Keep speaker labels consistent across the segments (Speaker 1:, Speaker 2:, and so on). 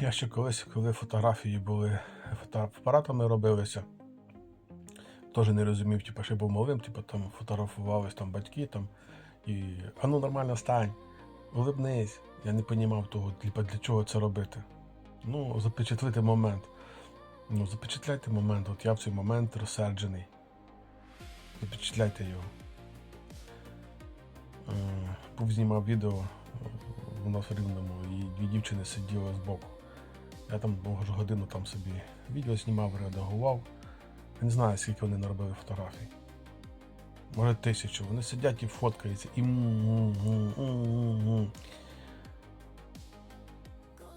Speaker 1: Я ще колись, коли фотографії були фотоапаратами робилися, теж не розумів, типу, ще був малим, типу, там фотографувались там батьки там, і а ну нормально стань, улибнись. Я не розумів того, типу, для чого це робити. Ну, запечатлити момент. Ну, запечатляйте момент. От я в цей момент розсерджений. Запечатляйте його. Е, Був знімав відео у нас в Рівному, і дві дівчини сиділи збоку. Я там може, годину там собі відео знімав, редагував. Я не знаю, скільки вони наробили фотографій. Може тисячу. Вони сидять і фоткаються. І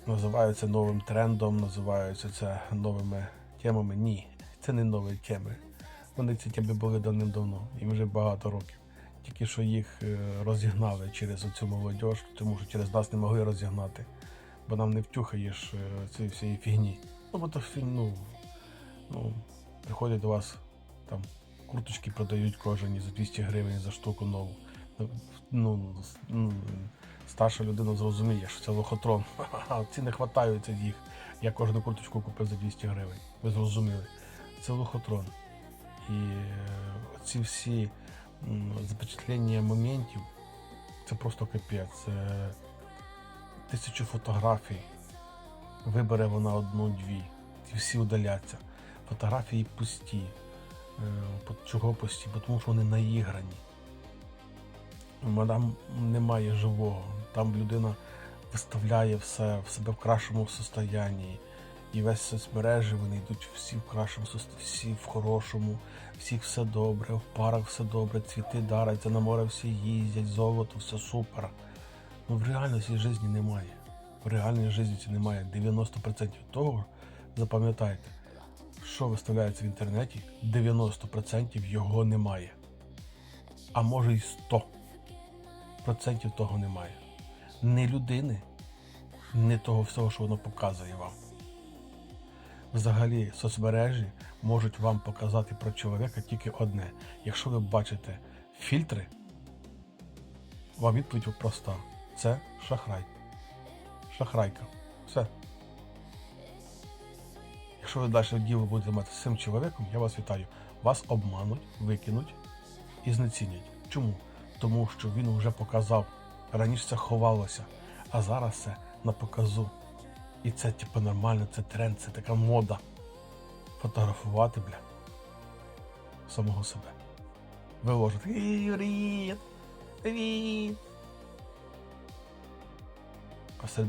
Speaker 1: називаються новим трендом, називаються це новими темами. Ні, це не нові теми. Вони ці теми були давним-давно, їм вже багато років. Тільки що їх е, розігнали через оцю молодь, тому що через нас не могли розігнати. Бо нам не втюхаєш е, цієї всієї фігні. Ну, бо то ну, ну, приходять до вас, там курточки продають кожені за 200 гривень за штуку нову. Ну, Ну, старша людина зрозуміє, що це лохотрон. Ці не хватаються їх. Я кожну курточку купив за 200 гривень. Ви зрозуміли. Це лохотрон. І е, ці всі запечатлення моментів це просто капець. Це тисячу фотографій. Вибере вона одну-дві. І всі удаляться. Фотографії пусті. Е, Чого пусті? Тому що вони наіграні. Там немає живого. Там людина виставляє все в себе в кращому состоянні. І весь соцмережі вони йдуть всі в кращому всі в хорошому, всіх все добре, в парах все добре, цвіти даряться, на море всі їздять, золото, все супер. Ну в реальності житті немає. В реальній житті немає. 90% того, запам'ятайте, що виставляється в інтернеті, 90% його немає. А може й 100% того немає. Не людини, не того всього, що воно показує вам. Взагалі, соцмережі можуть вам показати про чоловіка тільки одне. Якщо ви бачите фільтри, вам відповідь проста. Це шахрай. Шахрайка. Все. Якщо ви далі діло будете мати з цим чоловіком, я вас вітаю. Вас обмануть, викинуть і знецінять. Чому? Тому що він вже показав. Раніше це ховалося, а зараз це на показу. І це типу нормально, це тренд, це така мода. Фотографувати, бля. Самого себе. Виложити. Привіт! Привіт! А серед